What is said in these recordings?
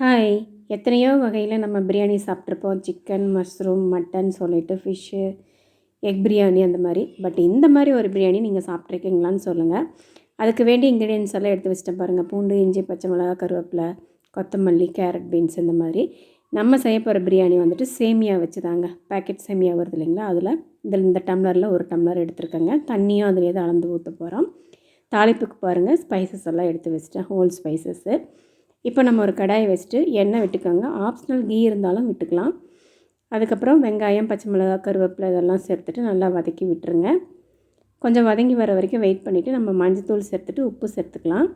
Hi எத்தனையோ வகையில் நம்ம பிரியாணி சாப்பிட்ருப்போம் சிக்கன் மஷ்ரூம் மட்டன் சொல்லிட்டு ஃபிஷ்ஷு எக் பிரியாணி அந்த மாதிரி. பட் இந்த மாதிரி ஒரு பிரியாணி நீங்கள் சாப்பிட்ருக்கீங்களான்னு சொல்லுங்கள் அதுக்கு வேண்டிய இன்க்ரீடியன்ஸ் எல்லாம் எடுத்து வச்சுட்டேன் பாருங்கள் பூண்டு இஞ்சி பச்சை மிளகா கருவேப்பிலை கொத்தமல்லி கேரட் பீன்ஸ் இந்த மாதிரி. நம்ம செய்ய போகிற பிரியாணி வந்துட்டு சேமியா வச்சு தாங்க பேக்கெட் சேமியா வருது இல்லைங்களா? அதில் இதில் இந்த டம்ளரில் ஒரு டம்ளர் எடுத்துருக்கேங்க. தண்ணியும் அதிலே தான் அளந்து ஊற்ற போகிறோம் தாளிப்புக்கு பாருங்கள் ஸ்பைசஸ் எல்லாம் எடுத்து வச்சுட்டேன். ஹோல் ஸ்பைசஸ்ஸு இப்போ நம்ம ஒரு கடாயை வச்சுட்டு எண்ணெய் விட்டுக்கோங்க. ஆப்ஷனல் கீ இருந்தாலும் விட்டுக்கலாம். அதுக்கப்புறம் வெங்காயம் பச்சை மிளகா கருவேப்பிலை இதெல்லாம் சேர்த்துட்டு நல்லா வதக்கி விட்டுருங்க. கொஞ்சம் வதங்கி வர வரைக்கும் வெயிட் பண்ணிவிட்டு நம்ம மஞ்சத்தூள் சேர்த்துட்டு உப்பு சேர்த்துக்கலாம்.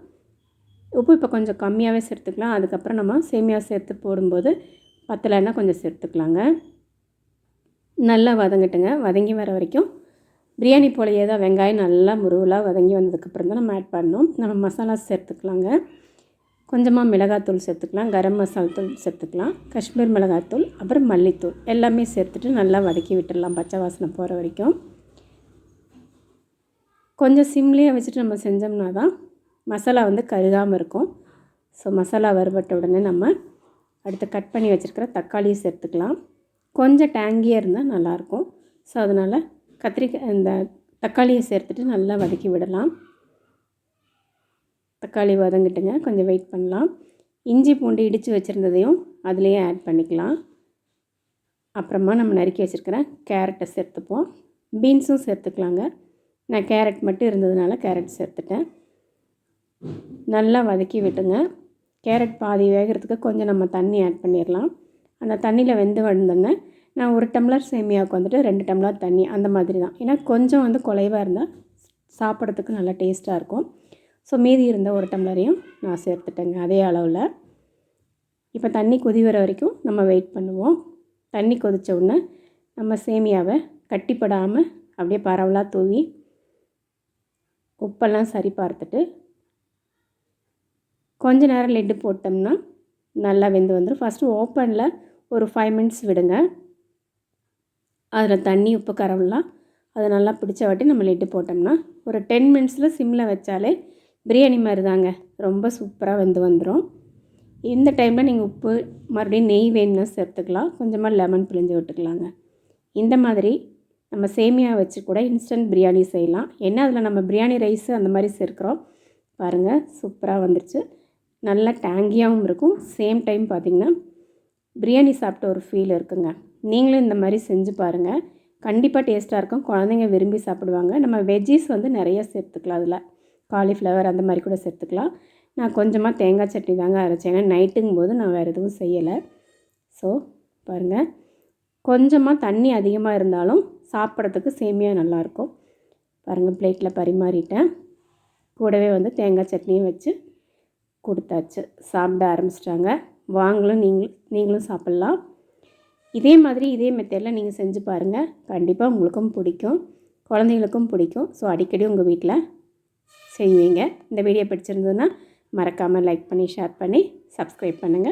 உப்பு இப்போ கொஞ்சம் கம்மியாகவே சேர்த்துக்கலாம். அதுக்கப்புறம் நம்ம சேமியா சேர்த்து போடும்போது பத்தலைன்னா கொஞ்சம் சேர்த்துக்கலாங்க. நல்லா வதங்கட்டுங்க. வதங்கி வர வரைக்கும் பிரியாணி போலையே தான் வெங்காயம் நல்லா முருவலாக வதங்கி வந்ததுக்கப்புறம் தான் நம்ம ஆட் பண்ணணும். நம்ம மசாலா சேர்த்துக்கலாங்க. கொஞ்சமாக மிளகாத்தூள் சேர்த்துக்கலாம் கரம் மசாலா தூள் சேர்த்துக்கலாம் காஷ்மீர் மிளகாத்தூள் அப்புறம் மல்லித்தூள் எல்லாமே சேர்த்துட்டு நல்லா வதக்கி விட்டுடலாம் பச்சை வாசனை போகிற வரைக்கும். கொஞ்சம் சிம்லேயே வச்சுட்டு நம்ம செஞ்சோம்னா தான் மசாலா வந்து கருகாமல் இருக்கும். ஸோ மசாலா வறுபட்ட உடனே நம்ம அடுத்து கட் பண்ணி வச்சுருக்கிற தக்காளியும் சேர்த்துக்கலாம். கொஞ்சம் டேங்கியாக இருந்தால் நல்லாயிருக்கும் ஸோ அதனால் கத்திரிக்காய் இந்த தக்காளியை சேர்த்துட்டு நல்லா வதக்கி விடலாம். தக்காளி வதங்கிட்டுங்க கொஞ்சம் வெயிட் பண்ணலாம். இஞ்சி பூண்டு இடித்து வச்சுருந்ததையும் அதுலேயே ஆட் பண்ணிக்கலாம். அப்புறமா நம்ம நறுக்கி வச்சுருக்கிற கேரட்டை சேர்த்துப்போம். பீன்ஸும் சேர்த்துக்கலாங்க. நான் கேரட் மட்டும் இருந்ததுனால கேரட் சேர்த்துட்டேன். நல்லா வதக்கி விட்டுங்க. கேரட் பாதி வேகிறதுக்கு கொஞ்சம் நம்ம தண்ணி ஆட் பண்ணிடலாம் அந்த தண்ணியில் வெந்து வந்தோடனே நான் ஒரு டம்ளர் சேமியாவுக்கு வந்துட்டு ரெண்டு டம்ளர் தண்ணி அந்த மாதிரி தான். ஏன்னா கொஞ்சம் வந்து குலைவாக இருந்தால் சாப்பிட்றதுக்கு நல்லா டேஸ்ட்டாக இருக்கும். ஸோ மீதி இருந்த ஒரு டம்ளரையும் நான் சேர்த்துட்டேங்க அதே அளவில். இப்போ தண்ணி கொதி வர வரைக்கும் நம்ம வெயிட் பண்ணுவோம். தண்ணி கொதித்த உடனே நம்ம சேமியாவை கட்டிப்படாமல் அப்படியே பரவலாக தூவி உப்பெல்லாம் சரி பார்த்துட்டு கொஞ்ச நேரம் லெட்டு போட்டோம்னா நல்லா வெந்து வந்துடும் ஃபஸ்ட்டு ஓப்பனில் ஒரு ஃபைவ் மினிட்ஸ் விடுங்க. அதில் தண்ணி உப்பு கரவலாம் அதை நல்லா பிடிச்ச வாட்டி நம்ம லெட்டு போட்டோம்னா ஒரு டென் மினிட்ஸில் சிம்மில் வச்சாலே பிரியாணி மாதிரி தாங்க. ரொம்ப சூப்பராக வந்து வந்துடும் இந்த டைமில் நீங்கள் உப்பு மறுபடியும் நெய் வேணும்னா சேர்த்துக்கலாம். கொஞ்சமாக லெமன் பிழிஞ்சு விட்டுக்கலாங்க. இந்த மாதிரி நம்ம சேமியா வச்சு கூட இன்ஸ்டன்ட் பிரியாணி செய்யலாம். என்ன அதில் நம்ம பிரியாணி ரைஸு அந்த மாதிரி சேர்க்குறோம்? பாருங்கள் சூப்பராக வந்துருச்சு. நல்லா டேங்கியாகவும் இருக்கும். சேம் டைம் பார்த்திங்கன்னா பிரியாணி சாப்பிட்ட ஒரு ஃபீல் இருக்குங்க. நீங்களும் இந்த மாதிரி செஞ்சு பாருங்கள் கண்டிப்பாக டேஸ்ட்டாக இருக்கும். குழந்தைங்க விரும்பி சாப்பிடுவாங்க. நம்ம வெஜ்ஜீஸ் வந்து நிறைய சேர்த்துக்கலாம் அதில். காலிஃப்ளவர் அந்த மாதிரி கூட சேர்த்துக்கலாம். நான் கொஞ்சமாக தேங்காய் சட்னி தாங்க அரைச்சேன். ஏன்னா நைட்டுங்கும் போது நான் வேறு எதுவும் செய்யலை. ஸோ பாருங்கள் கொஞ்சமாக தண்ணி அதிகமாக இருந்தாலும் சாப்பிட்றதுக்கு சேமியாக நல்லாயிருக்கும். பாருங்கள் பிளேட்டில் பரிமாறிட்டேன். கூடவே வந்து தேங்காய் சட்னியும் வச்சு கொடுத்தாச்சு. சாப்பிட ஆரம்பிச்சிட்டாங்க. வாங்களும் நீங்களும் நீங்களும் சாப்பிட்லாம். இதே மாதிரி இதே மெத்தடில் நீங்கள் செஞ்சு பாருங்கள் கண்டிப்பாக உங்களுக்கும் பிடிக்கும். குழந்தைங்களுக்கும் பிடிக்கும். ஸோ அடிக்கடி உங்கள் வீட்டில் செய்வீங்க. இந்த வீடியோ பிடிச்சிருந்ததுன்னா மறக்காமல் லைக் பண்ணி ஷேர் பண்ணி சப்ஸ்கிரைப் பண்ணுங்கள்